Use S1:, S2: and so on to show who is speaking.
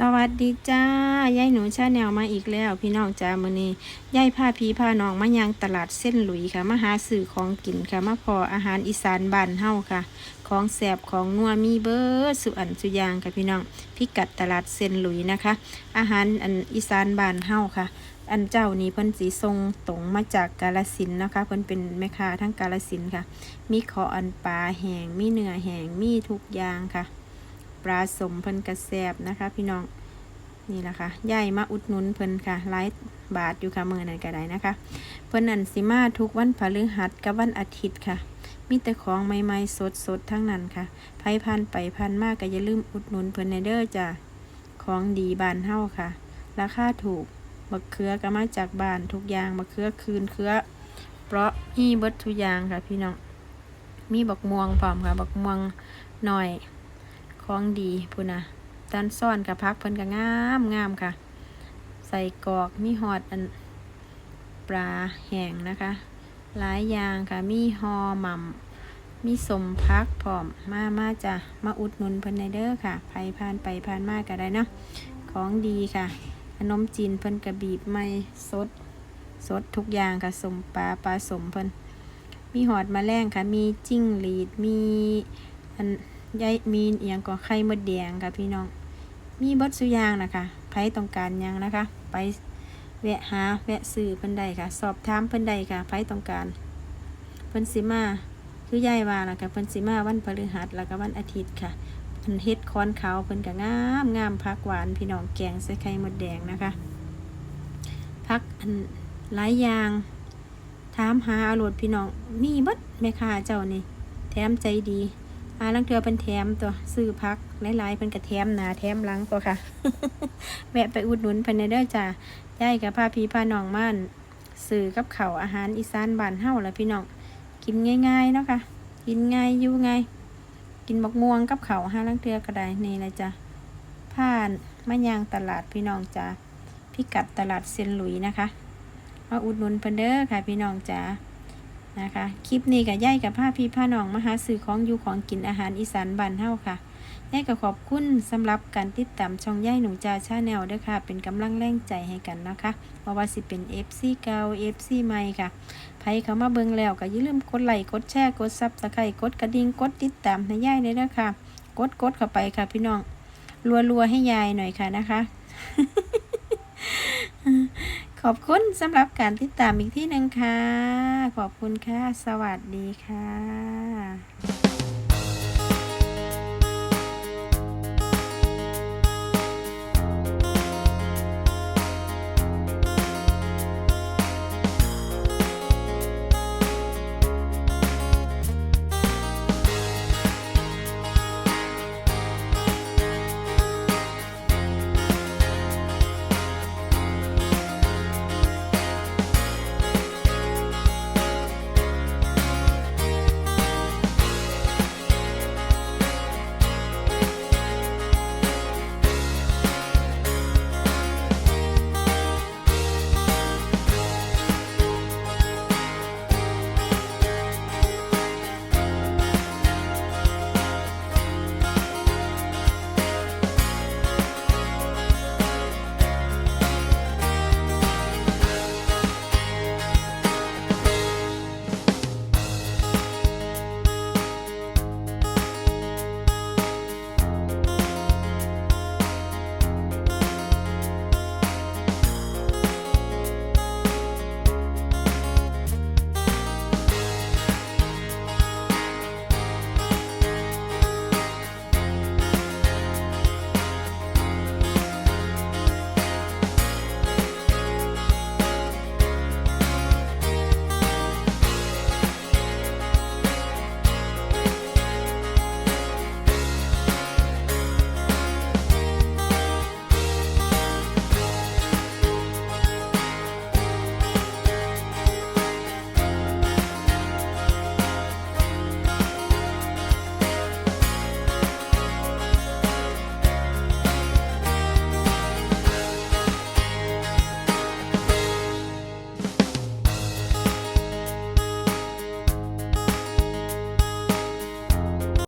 S1: สวัสดีจ้ายายหนูชาแนลมาอีกแล้ว พี่น้องจ้ามือนี้ยายพาพีพาน้องมายังตลาดเส้นหลุยค่ะมาหาซื้อของกินค่ะมาพออาหารอีสานบ้านเฮาค่ะ ของแสบของนัวมีเบอร์สุอันสุยางค่ะพี่น้องพิกัดตลาดเส้นหลุยนะคะ อาหารอันอีสานบ้านเฮาค่ะ อันเจ้านี้เพิ่นสีทรงตรงมาจากกาลสินนะคะเพิ่นเป็นแม่ค้าทั้งกาลสินค่ะ มีขออันปลาแหงมีเนื้อแหงมีทุกอย่างค่ะ ปลาสมเพิ่นกระแซบนะคะ พี่น้องนี่แหละค่ะยายมาอุดหนุนเพิ่นค่ะหลายบาทอยู่ค่ะมือนั้นก็ได้นะคะ เพิ่นนันสิมาทุกวันพฤหัสกับวันอาทิตย์ค่ะมีแต่ของใหม่ๆสดๆทั้งนั้นค่ะไผพันไปพันมากก็อย่าลืมอุดหนุนเพิ่นในเด้อจ้ะของดีบานเฮาค่ะ ราคาถูกบักเขือก็มาจากบ้านทุกอย่างบักเขือคืนเขือเพราะมีเบิดทุกอย่างค่ะพี่น้องมีบักม่วงพร้อมค่ะ บักม่วงหน่อย ของดีพุ่นนะตันซ่อนกับพักเพิ่นก็งามงามค่ะ ใส่กรอกมีหอดอันปลาแห้งนะคะ หลายอย่างค่ะ มีหอหม่ำมีสมพักพร้อมมามาจ้ะมาอุดหนุนเพิ่นในเด้อค่ะไผผ่านไปผ่านมาก็ได้เนาะของดีค่ะขนมจีนเพิ่นกระบีบไม่สด สดทุกอย่างค่ะสมปลาปลาสมเพิ่นมีหอดมาแรงค่ะ มีจิ้งหรีดมีอัน ยายมีเอหย่างก็ไข่มดแดงค่ะพี่น้อง มีบดสุยางนะคะไผต้องการยังนะคะ ไปแวะหาแวะซื้อเพิ่นใดค่ะ สอบถามเพิ่นใดค่ะไผต้องการเพิ่นสิมาคือยายว่าล่ะค่ะเพิ่นสิมาวันพฤหัสแล้วก็วันอาทิตย์ค่ะเพิ่นเฮ็ดคอนขาวเพิ่นก็งามงามผักหวานพี่น้องแกงใส่ไข่มดแดงนะคะผักอันหลายอย่างถามหาเอาโลดพี่น้องมีเบิดแม่ค้าเจ้านี่แถมใจดี อาลังเทือเป็นแถมตัวซื้อพักหลายๆเป็นกระแถมหนาแถมหลังตัวค่ะ แวะไปอุดหนุนเพิ่นเด้อจ้าย่ายกับพาพี่พาน้องม่านซื้อกับเขาอาหารอีสานบ้านเฮาแล้วพี่น้องกินง่าย ๆ เนาะค่ะ กินง่ายอยู่ง่าย กินบักม่วงกับเขาห้าลังเทือก็ได้นี่เลยจ้ะผ่านมะยางตลาดพี่น้องจ้าพิกัดตลาดเซนหลุยนะคะมาอุดหนุนเพิ่นเด้อค่ะพี่น้องจ้า นะคะ คลิปนี้กับย่ายกับผ้าพี่ผ้าน้องมหาสื่อของอยู่ของกินอาหารอีสานบ้านเฮาค่ะย่ายก็ขอบคุณสำหรับการติดตามช่องย่ายหนูจาชาแนลด้วยค่ะ เป็นกำลังแรงใจให้กันนะคะว่าว่าสิเป็น FC เก่า FC ใหม่ค่ะใครเข้ามาเบิ่งแล้วก็อย่าลืมกดไลค์กดแชร์กดซับสไครต์กดกระดิ่งกดติดตามให้ย่ายเลยนะคะกดกดเข้าไปค่ะพี่น้องรัวๆให้ยายหน่อยค่ะนะคะ อบคุณสำหรับการติดตามอีกที่หนึ่งค่ะ ขอบคุณค่ะ สวัสดีค่ะ